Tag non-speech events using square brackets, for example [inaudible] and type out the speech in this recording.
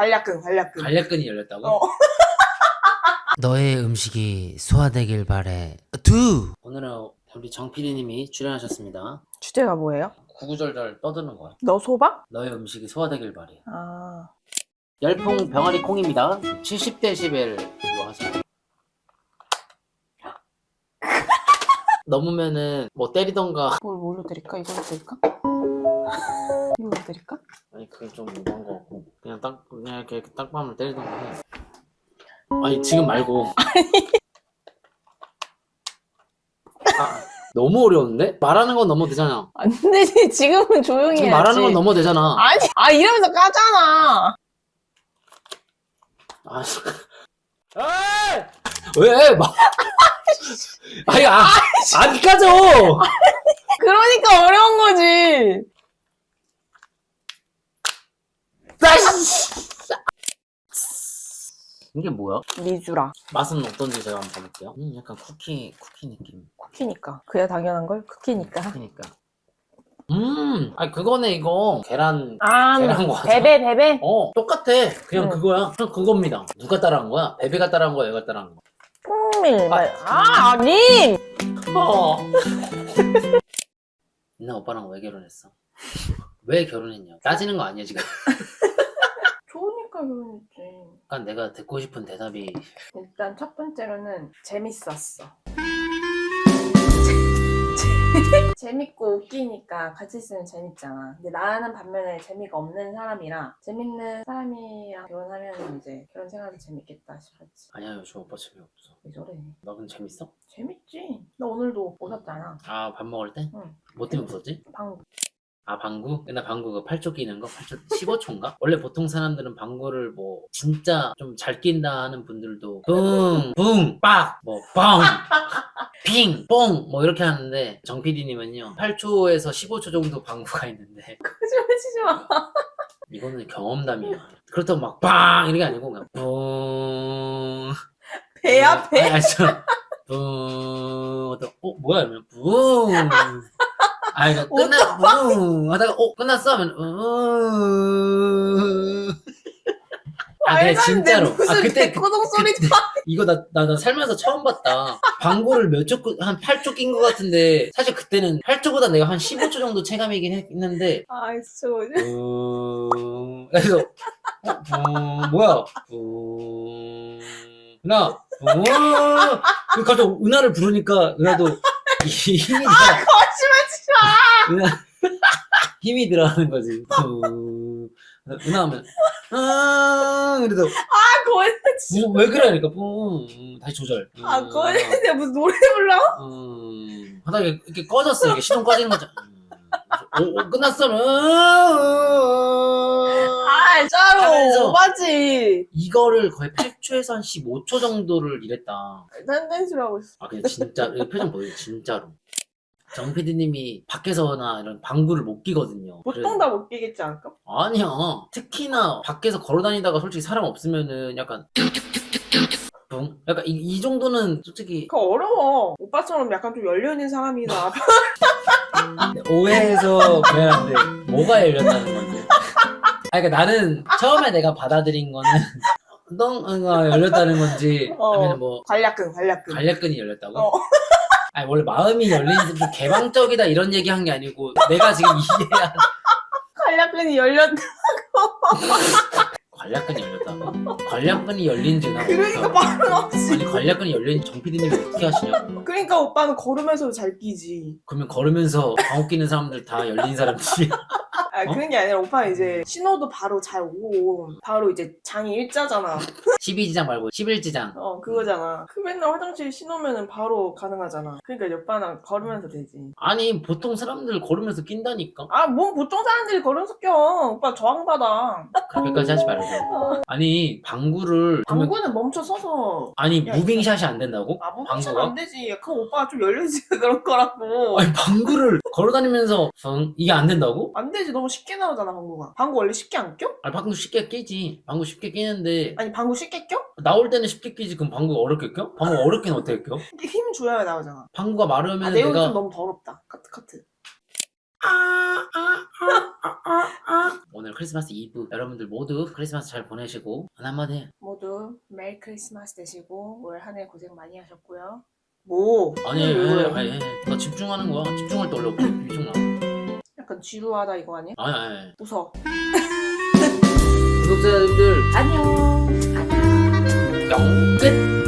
관략근, 관략근. 관략근이 열렸다고? 어. [laughs] 너의 음식이 소화되길 바래. 두! 오늘은 우리 정 PD님이 출연하셨습니다. 주제가 뭐예요? 구구절절 떠드는 거야. 너 소바? 너의 음식이 소화되길 바래. 아. 열풍 병아리 콩입니다. 70데시벨로 하세요. [laughs] 넘으면은 뭐 때리던가 뭘, 뭘로 드릴까? 이걸로 드릴까? 이걸로 드릴까? 아니 그게 좀 뭐한 거 같고 그냥 딱 그냥 이렇게 딱밤을 때리던가 해. 아니 지금 말고. [laughs] 아, 너무 어려운데? 말하는 건 넘어도 되잖아. 안 되지. [laughs] 지금은 조용히 지금 해야지. 말하는 건 넘어도 되잖아. 아니, 아, 이러면서 까잖아. 아, [laughs] 에이! 왜? 막. 아니, 아, 안 까져! 그러니까 어려운 거지. 이게 뭐야? 미주라. 맛은 어떤지 제가 한번 봐볼게요. 음, 약간 쿠키, 쿠키 느낌. 쿠키니까. 그야 당연한 걸? 쿠키니까. 쿠키니까. 음, 아니, 그거네, 이거. 계란. 아, 계란 과자. 베베, 베베? 어, 똑같아. 그냥 응. 그거야. 그냥 그겁니다. 누가 따라한 거야? 베베가 따라한 거야? 얘가 따라한 거야? 풍밀. 말. 아, 아니! 어. [laughs] 나 오빠랑 왜 결혼했어? 왜 결혼했냐? 따지는 거 아니야, 지금? [laughs] 좋으니까 결혼했지. 약간 내가 듣고 싶은 대답이 일단 첫 번째로는 재밌었어. [laughs] 재밌고 웃기니까 같이 있으면 재밌잖아. 근데 나는 반면에 재미가 없는 사람이라 재밌는 사람이랑 결혼하면 이제 결혼 생활도 재밌겠다 싶었지. 아니야 요즘 오빠 재미없어 왜 저래? 너 근데 재밌어? 재밌지. 나 오늘도 웃었잖아. 아 밥 먹을 때? 응. 뭐 때문에 웃었지? 방 아 방구? 옛날 방구 그 8초 끼는 거? 8초 15초인가? [laughs] 원래 보통 사람들은 방구를 뭐 진짜 좀 잘 낀다 하는 분들도 뿡! 뿡! 빡! 뭐 뻥! [laughs] 핑! 뽕! 뭐 이렇게 하는데 정 PD님은요 8초에서 15초 정도 방구가 있는데 [laughs] 거짓말 치지 마. 이거는 경험담이야 그렇다고 막 빵! 이런 게 아니고 그냥 뿡! 배 앞에. 아니, 아니, 저, 뿡, 하다가, 어, 뭐야, 이러면, 뿡. 아, 이거 끝나, 뿡. 하다가, 어, 끝났어? 하면, 뿡. 아, 근데. 진짜로. 무슨 아, 그때, 그, 개코동 소리 그때, [laughs] 이거 나, 나, 나 살면서 처음 봤다. 방구를 몇 쪽, 한 8쪽 낀것 같은데, 사실 그때는 8쪽보다 내가 한 15초 정도 체감이긴 했는데, 아, 진짜? 뿡. 그래서, 어, 뿡, 뭐야? 뿡. 은하, 뿡. 그 갑자기 은하를 부르니까 은하도 [laughs] 이 힘이 들어, 거짓말. 은하, [laughs] 힘이 들어가는 거지. 뿡. 은하 하면, 아, 그래도, 아, 거짓말 치지 뭐, 왜 그러니까, 뿡. 다시 조절. 마. 아, 음, 거짓말 치지 무슨 노래 불러? 음, 하다가 이렇게 꺼졌어. 이렇게 시동 꺼지는 거죠. 음. 오, 오, 끝났어. 음. 아. 하면서- 오바지. 이거를 거의 8초에서 한 15초 정도를 일했다. 딴딴소리 하고 있어. 아, 근데 진짜, 이 표정 보여요, 진짜로. 정 PD님이 밖에서나 이런 방구를 못 끼거든요. 보통 그래- 다못 끼겠지 않을까? 아니야. 특히나 밖에서 걸어 다니다가 솔직히 사람 없으면은 약간. 붕? 약간 이, 이 정도는 솔직히 그거 어려워. 오빠처럼 약간 좀 열려있는 사람이나. 오해해서 미안한데 뭐가 열렸다는 건지. 아, 그러니까 나는 처음에 내가 받아들인 거는 엉덩이가 열렸다는 건지 어. 아니면 뭐 관략근, 관략근. 관략근이 열렸다고? 어. 아니 원래 마음이 열린 좀 개방적이다 이런 얘기 한 게 아니고 내가 지금 이해한 관략근이 열렸다. [laughs] 관략근이 열렸다고? 관략근이 열린 지 나 그러니까. 말은 없지. 아니 관략근이 열린 정 PD님이 어떻게 하시냐고 그러니까 오빠는 걸으면서도 잘 끼지. 그러면 걸으면서 방귀 끼는 사람들 다 열린 사람들이 아, 어? 그런 게 아니라 오빠는 이제 신호도 바로 잘 오고, 바로 이제 장이 일자잖아. [laughs] 12지장 말고 11지장 어, 그거잖아. 그 맨날 화장실 신호면은 바로 가능하잖아. 그러니까 오빠는 걸으면서 되지. 아니 보통 사람들 걸으면서 낀다니까 아, 뭔 보통 사람들이 걸으면서 껴. 오빠 저항받아. 그렇게까지 하지 말고 아니 방구를 그러면 방구는 멈춰 서서. 아니 야, 무빙샷이 안 된다고? 아, 무빙샷 방구가? 안 되지. 그 오빠가 좀 열려있으니까 그럴 거라고. 아니 방구를 걸어다니면서 응? 이게 안 된다고? 안 되지. 너무 쉽게 나오잖아, 방구가. 방구 원래 쉽게 안 껴? 아니 방구 쉽게 끼지 방구 쉽게 끼는데 아니, 방구 쉽게 껴? 나올 때는 쉽게 끼지 그럼 방구가 어렵게 껴? 방구 어렵게는 어떻게 껴? 이게 힘 줘야 나오잖아. 방구가 마르면 아, 내용이 내가 좀 너무 더럽다. 카트, 카트. 오늘 크리스마스 이브 여러분들 모두 크리스마스 잘 보내시고 하나 한마디 해. 모두 메리 크리스마스 되시고 올 한 해 고생 많이 하셨고요. 뭐? 아니, 아니, 왜 아니, 나 집중하는 거야. 집중할 때 원래 없지. 나. 약간 지루하다 이거 아니야? 아니, 아니. 웃어. 구독자님들, 안녕. 안녕. 끝.